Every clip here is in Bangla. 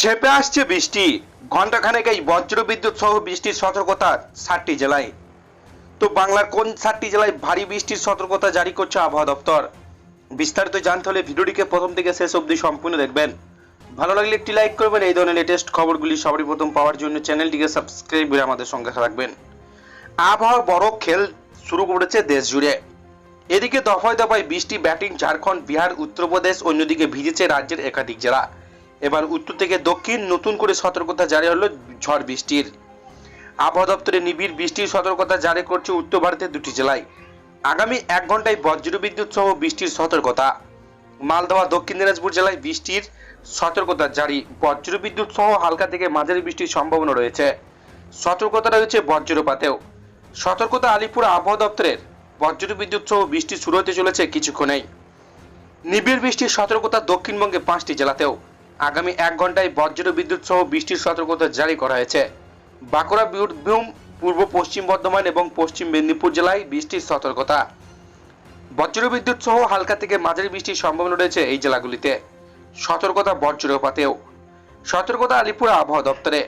ঝেপে আসছে বৃষ্টি। ঘন্টাখানেক এই বজ্র বিদ্যুৎ সহ বৃষ্টির সতর্কতা ষাটটি জেলায়। তো বাংলার কোন ষাটটি জেলায় ভারী বৃষ্টির সতর্কতা জারি করছে আবহাওয়া দপ্তর? বিস্তারিত জানতে হলে ভিডিওটিকে প্রথম থেকে শেষ অবধি সম্পূর্ণ দেখবেন। ভালো লাগলে একটি লাইক করবেন, এই ধরনের লেটেস্ট খবরগুলি সবারই প্রথম পাওয়ার জন্য চ্যানেলটিকে সাবস্ক্রাইব করে আমাদের সঙ্গে রাখবেন আবহাওয়ার বড় খেল শুরু করেছে দেশ জুড়ে। এদিকে দফায় দফায় বৃষ্টি, ব্যাটিং, ঝাড়খণ্ড, বিহার, উত্তরপ্রদেশ, অন্যদিকে ভিজেছে রাজ্যের একাধিক জেলা। এবার উত্তর থেকে দক্ষিণ, নতুন করে সতর্কতা জারি হলো ঝড় বৃষ্টির। আবহাওয়া দপ্তরে নিবিড় বৃষ্টির সতর্কতা জারি করছে উত্তর ভারতের দুটি জেলায়। আগামী এক ঘন্টায় বজ্রবিদ্যুৎ সহ বৃষ্টির সতর্কতা। মালদহ, দক্ষিণ দিনাজপুর জেলায় বৃষ্টির সতর্কতা জারি। বজ্রবিদ্যুৎ সহ হালকা থেকে মাঝারি বৃষ্টির সম্ভাবনা রয়েছে। সতর্কতা রয়েছে বজ্রপাতেও। সতর্কতা আলিপুর আবহাওয়া দপ্তরের। বজ্রবিদ্যুৎ সহ বৃষ্টি শুরু হতে চলেছে কিছুক্ষণেই। নিবিড় বৃষ্টির সতর্কতা দক্ষিণবঙ্গে পাঁচটি জেলাতেও। আগামী এক ঘন্টায় বজ্র বিদ্যুৎ সহ বৃষ্টির সতর্কতা জারি করা হয়েছে। বাঁকুড়া বীরভূম পূর্ব পশ্চিম বর্ধমান এবং পশ্চিম মেদিনীপুর জেলায় বৃষ্টির সতর্কতা। বজ্র বিদ্যুৎ সহ হালকা থেকে মাঝারি বৃষ্টির সম্ভাবনা রয়েছে এই জেলাগুলিতে। সতর্কতা বজ্রপাতেও সতর্কতা আলিপুর আবহাওয়া দপ্তরে।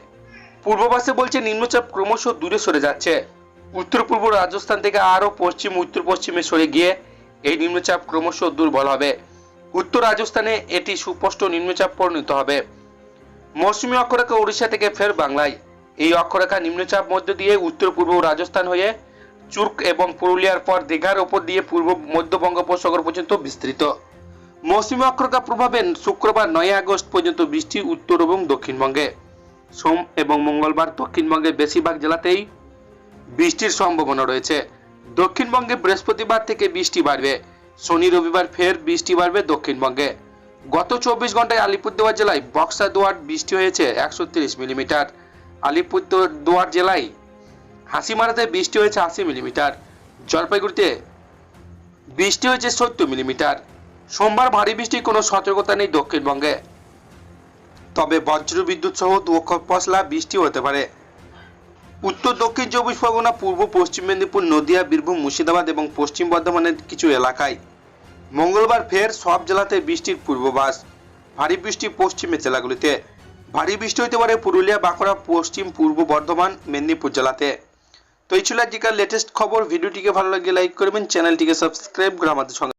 পূর্ববাসে বলছে, নিম্নচাপ ক্রমশ দূরে সরে যাচ্ছে। উত্তর পূর্ব রাজস্থান থেকে আরও পশ্চিম, উত্তর পশ্চিমে সরে গিয়ে এই নিম্নচাপ ক্রমশ দুর্বল হবে। উত্তর রাজস্থানে এটি সুস্পষ্ট নিম্নচাপ পরিণত হবে। মৌসুমী অক্ষরেখা উড়িষ্যা থেকে ফের বাংলায়। এই অক্ষরেখা নিম্নচাপ মধ্য দিয়ে উত্তর পূর্ব রাজস্থান হয়ে চুর্ক এবং পুরুলিয়ার পর দীঘার ওপর দিয়ে পূর্ব মধ্য বঙ্গোপসাগর পর্যন্ত বিস্তৃত। মৌসুমী অক্ষরেখা প্রভাবে শুক্রবার নয় আগস্ট পর্যন্ত বৃষ্টি উত্তর এবং দক্ষিণবঙ্গে। সোম এবং মঙ্গলবার দক্ষিণবঙ্গের বেশিরভাগ জেলাতেই বৃষ্টির সম্ভাবনা রয়েছে। দক্ষিণবঙ্গে বৃহস্পতিবার থেকে বৃষ্টি বাড়বে। শনি রবিবার ফের বৃষ্টি বাড়বে দক্ষিণবঙ্গে। গত চব্বিশ ঘন্টায় আলিপুরদুয়ার জেলায় বক্সা দুয়ার বৃষ্টি হয়েছে একশো তিরিশ মিলিমিটার। আলিপুরদুয়ার জেলায় হাসিমারাতে বৃষ্টি হয়েছে আশি মিলিমিটার। জলপাইগুড়িতে বৃষ্টি হয়েছে সত্তর মিলিমিটার। সোমবার ভারী বৃষ্টির কোনো সতর্কতা নেই দক্ষিণবঙ্গে। তবে বজ্র বিদ্যুৎ সহ পশলা বৃষ্টি হতে পারে। উত্তর দক্ষিণ চব্বিশ পরগনা, পূর্ব পশ্চিম মেদিনীপুর, নদিয়া, বীরভূম, মুর্শিদাবাদ এবং পশ্চিম বর্ধমানের কিছু এলাকায় মঙ্গলবার ফের সব জেলাতে বৃষ্টির পূর্বাভাস। ভারী বৃষ্টি পশ্চিমের জেলাগুলিতে। ভারী বৃষ্টি হতে পারে পুরুলিয়া, বাঁকুড়া, পশ্চিম, পূর্ব বর্ধমান, মেদিনীপুর জেলাতে। তো এই ছিল আজকের লেটেস্ট খবর। ভিডিওটিকে ভালো লাগলে লাইক করবেন, চ্যানেলটিকে সাবস্ক্রাইব করে আমাদের সঙ্গে